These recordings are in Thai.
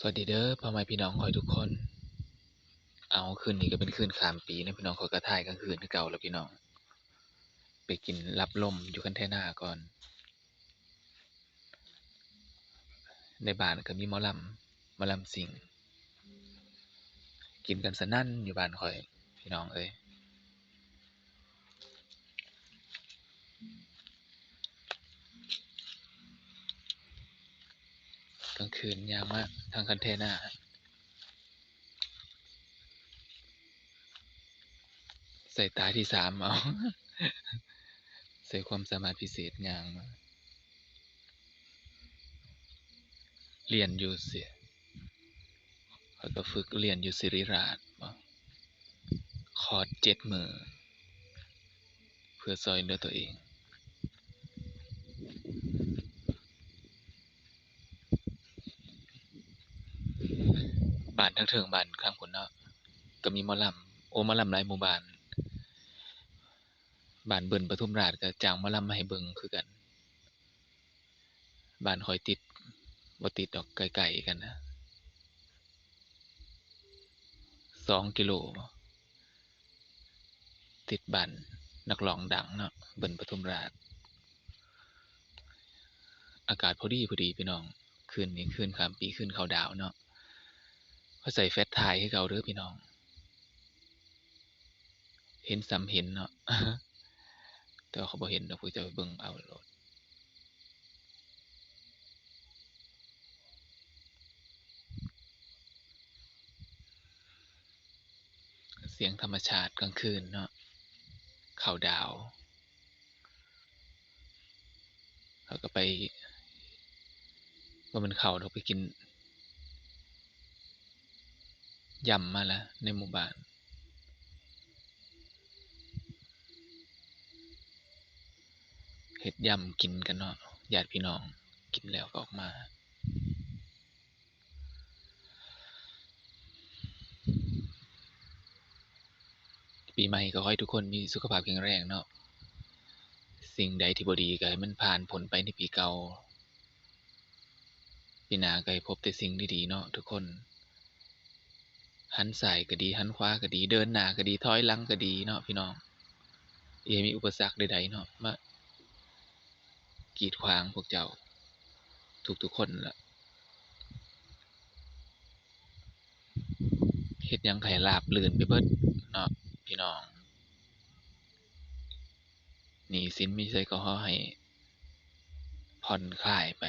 สวัสดีเด้อพ่อแม่พี่น้องคอยทุกคน เอาคืนนี้ก็เป็นคืนข้ามปีนะพี่น้องขอยกระถ่ายกลางคืนคือเก่าแล้วพี่น้อง ไปกินรับลมอยู่กันแท่หน้าก่อน ในบ้านก็มีมอลำมอลำสิง กินกันสนั่นอยู่บ้านคอย พี่น้องเอ้ย กลางคืนยามมากทางคันเทน่าใส่ตาที่สามเอา ใส่ความสามารถพิเศษยางมาเรียนอยู่เสียเขาก็ฝึกเรียนอยู่ศิริราชบ่คอร์สเจ็ดมือ เพื่อซอยเหลือตัวเอง บ้าน ทิงบ้านข้างคนเนาะก็มีมอลำโอมอลำหลายหมู่บ้านบ้านเบิ่นปทุมราชก็จ้างมอลำมาให้เบิ่งคือกันบ้านข้อยติดบ่ติดดอกไกลๆกันนะสองกิโลติดบ้านนักร้องดังเนาะเบิ่นปทุมราช อากาศพอดีพอดีพี่น้อง คืนนี้คืนขามปีคืนเขาดาวเนาะ เขาใส่แฟลชไทยให้เขาเด้อพี่น้อง เห็นซ้ำเห็นเนาะแต่เขาบ่เห็นดอกพวกเจ้าไปเบิ่งเอาโหลดเสียงธรรมชาติกลางคืนเนาะเข้าดาวน์แล้วก็ไปว่ามันเข้าดอกไปกิน ยำมาแล้วในหมู่บ้านเฮ็ดยำกินกันเนาะญาติพี่น้องกินแล้วก็ออกมา ปีใหม่ก็ขอให้ทุกคนมีสุขภาพแข็งแรงเนาะสิ่งใดที่บดีก็ให้มันผ่านพ้นไปในปีเก่าปีหน้าก็ให้พบแต่สิ่งดีๆเนาะทุกคน หันซ้ายก็ดีหันขวาก็ดี เดินหน้าก็ดีถอยหลังก็ดีเนาะพี่น้องอย่ามีอุปสรรคใดๆเนาะมากีดขวางพวกเจ้าทุกๆคนล่ะเฮ็ดยังก็ให้ราบรื่นไปเบิดเนาะพี่น้องหนี้สินมีไสก็ขอให้ผ่อนคลายไป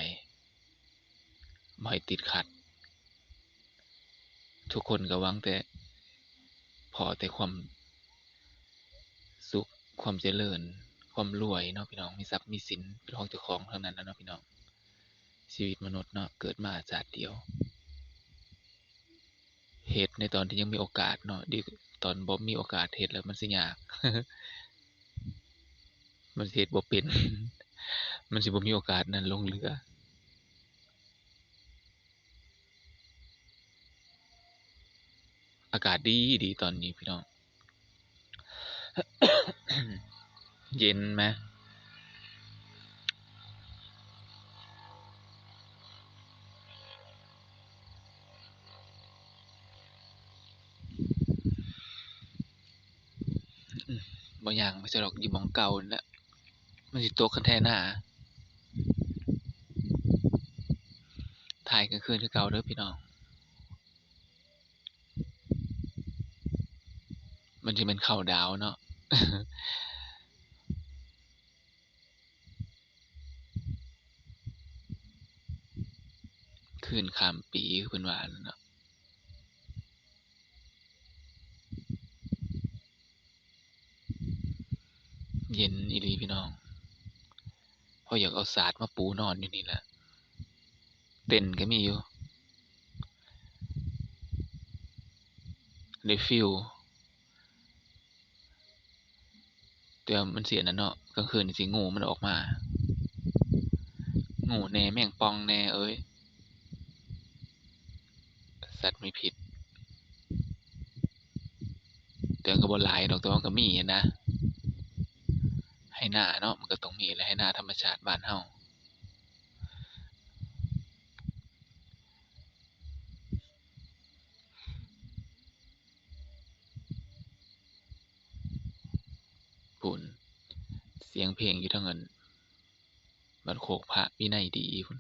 บ่ติดขัด ทุกคนก็หวังแต่พอแต่ความสุขความเจริญ ความรวยเนาะพี่น้องมีทรัพย์มีสินเป็นของเจ้าของเท่านั้นล่ะเนาะพี่น้อง ชีวิตมนุษย์เนาะเกิดมาชาติเดียวเฮ็ดในตอนที่ยังมีโอกาสเนาะดีตอนบ่มีโอกาสเฮ็ดแล้วมันสิยาก มันเฮ็ดบ่เป็น มันสิบ่มีโอกาสนั้นลงเรือ อากาศดีดีตอนนี้พี่น้อง เย็นไหมอืมบ่ย่างไปไสดอกอยู่หม้องเก่านั่นแหละมันสิตกคันแท้หน้าถ่ายกลางคืนคือเก่าเด้อพี่น้อง มันสิแม่นเข้าดาวเนาะคืนข้ามปีคือเพิ่นว่านเนาะเย็นอีหลีพี่น้องพออยากเอาศาสาดมาปูนอนอยู่นี่แหละเต็นก็มีอยู่ได้ฟีล แต่ว่ามันเสียนั่นเนาะกลางคืนนี่สิงูมันออกมา งูแน่แมงปองแน่เอ้ย สัตว์ไม่ผิดแต่มันก็บ่หลายดอกแต่ว่ามันก็มีหั้นนะ ใหนาเนาะมันก็ต้องมีแหละให้หน้าธรรมชาติบ้านเฮา พูนเสียงเพลงอยู่ทางนั้นบัดโคกพระวินัยดีพูน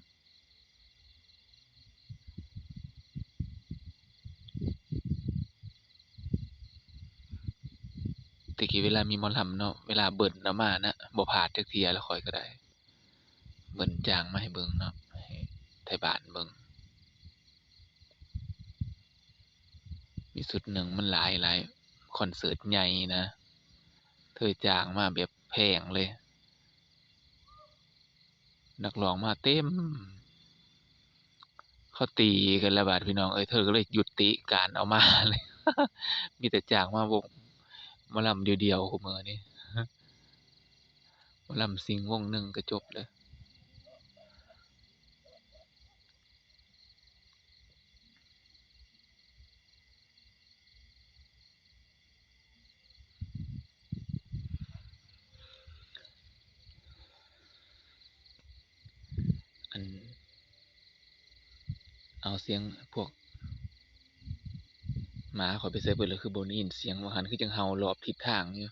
ต่กี้เวลามีมอลำเนาะเวลาเบิ้นเอามานะบ่พลาดจักเทียแล้วข้อยก็ได้ เบิ้นจ้างมาให้เบิ่งเนาะให้ไทบ้านเบิ่งมีชุดหนึ่งมันหลายหลายคอนเสิร์ตใหญ่นะ เธอจ้างมาแบบแพงเลย นักร้องมาเต็ม เขาตีกันระบาดพี่น้อง เอ้ยเธอก็เลยหยุดติการเอามาเลย มีแต่จ้างมาวงมาลำเดียวๆคุมื้อนี้มาลำซิงวงหนึ่งก็จบเลย อัน เอาเสียงพวกหมาขอยไปไสเบิดแล้วคือบ่ได้ยินเสียงว่าหันคือจังเห่ารอบทิศทางอยู่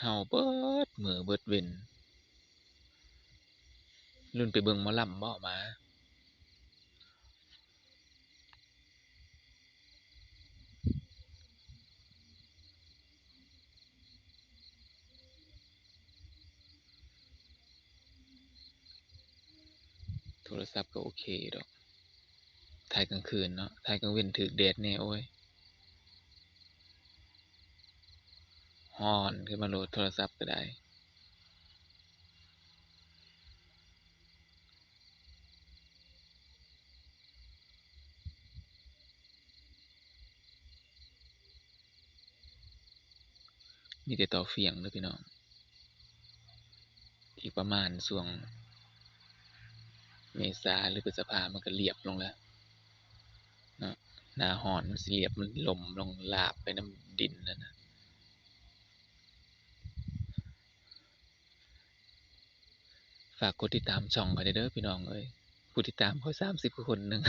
เห่าเบิดเหมือเบิดเวนลุ้นไปเบิงหมอลำบ่หมา ศัพท์ก็โอเคดอก ถ่ายกลางคืนเนาะ ถ่ายกลางเว้นก็แดดแหน่โอ๊ยร้อนขึ้นมาโหลดโทรศัพท์ก็ได้มีแต่ต่อเฟียงเด้อพี่น้อง อีกประมาณช่วง เมษาหรือพฤษภามันก็เรียบลงแล้วนาหอนมันเรียบมันล่มลงราบไปน้ำดินนั่นนะฝากกดติดตามช่องข้อยแหน่เด้อพี่น้องเอ้ยผู้ติดตามเข้อย30กว่าคนหนึ่ง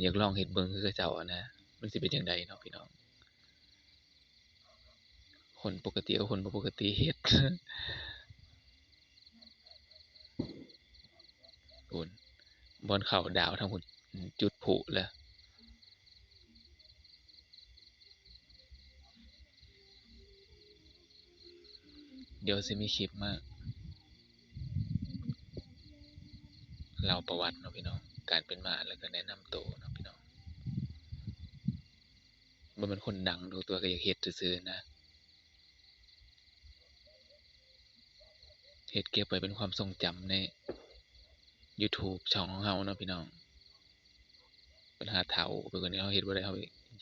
อยากลองเฮ็ดเบิ่งคือเขาเจ้าอะนะมันสิเป็นจั่างใดเนาะพี่น้อง คนปกติกับคนบ่ปกติเฮ็ด พู้นบนเข้าดาวทางพู้นจุดพลุแล้วเดี๋ยวสิมีคลิปมาเล่าประวัติเนาะพี่น้อง การเป็นมาแล้วก็แนะนำตัวเนาะพี่น้องบ่แม่นคนดังดอกแต่ว่าก็อยากเฮ็ดซื่อนะเฮ็ดเก็บไว้เป็นความทรงจำใน ยูทูบช่องของเราเนาะพี่น้องปัญหาเฒ่าไปกว่านี้เราเฮ็ดบ่าได้เรา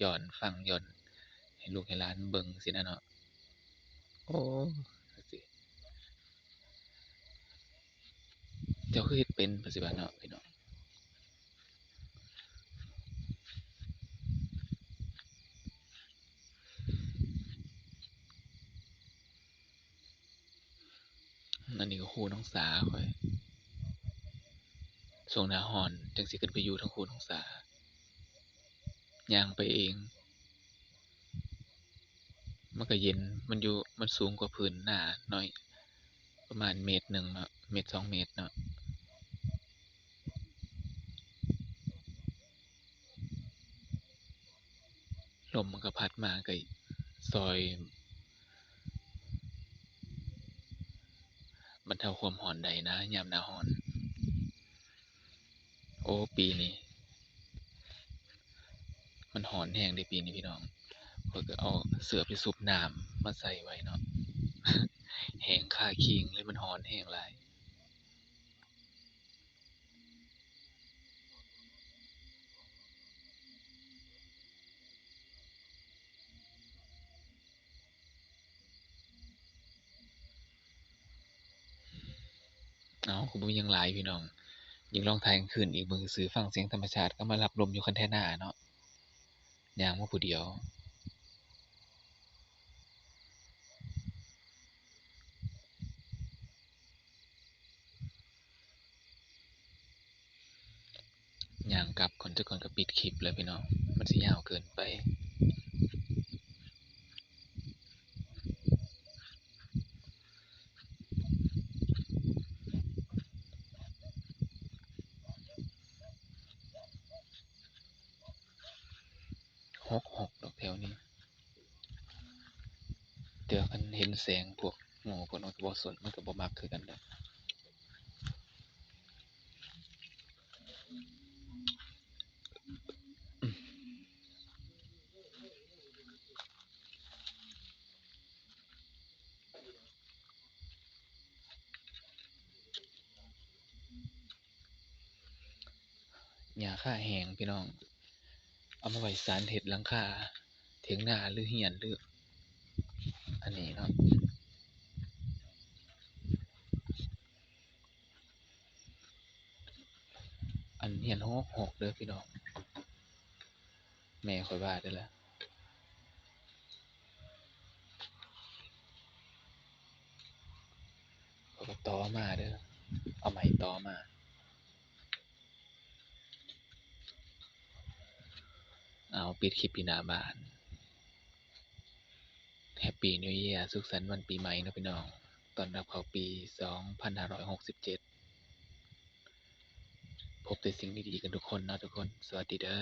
ย้อนฟังย้อน ให้ลูกให้หลานเบิ่งจั่งซี้น่ะเนาะโอ้จั่งซี้เจ้าคือเฮ็ดเป็นเพิ่นสิว่าเนาะพี่น้องอันนี้ก็คูน้องสาข้อย ช่วงหน้าร้อนจังสิขึ้นไปอยู่เทิงคูน้งสาย่างไปเอง มันก็เย็นมันอยู่มันสูงกว่าพื้นหน้าหน่อย ประมาณเมตรหนึ่งเนาะเมตรสองเมตรเนาะลมมันก็พัดมาก็ช่วยบรรเทาความร้อนได้นะยามหน้าร้อน โอ้ปีนี้ มันร้อนแรงเดะปีนี้พี่น้องข้อยก็เอาเสือไปซุบน้ำมาใส่ไว้เนาะแห้งคาคิงเลยมันร้อนแรงหลายเอ้าก็บ่มีหยังหลายพี่น้อง ยากลองถ่ายกลางคืนอีกเบิ่งซื่อฟังเสียงธรรมชาติก็มารับลมอยู่คันแท่นาเนาะย่างมาผู้เดียวย่างกลับคนทุกคนก็ปิดคลิปเลยพี่น้อง มันสิยาวเกินไป หกหกดอกแถวนี้ เดี๋ยวคันเห็นแสงพวกโง่พวกนั้นก็บ่สนมันก็บ่มักคือกันแหละอืมหญ้าคาแห้งพี่น้อง เอามาไว้สานเฮ็ดหลังคาเถียงนาหรือเรือนหรือ อันนี้เนะอันเรือนหกหกเด้อพี่น้อง แม่ข้อยว่าเด้อล่ะข้อยก็ต่อมาเด้อเอาไม้ต่อมาเอาปิดคลิปอยู่หน้าบาน แฮปปี้นิวเยียร์สุขสันต์วันปีใหม่นะพี่น้อง ตอนรับเข้าปี 2567 พบแต่สิ่งดีๆกันทุกคนนะทุกคน สวัสดีเด้อ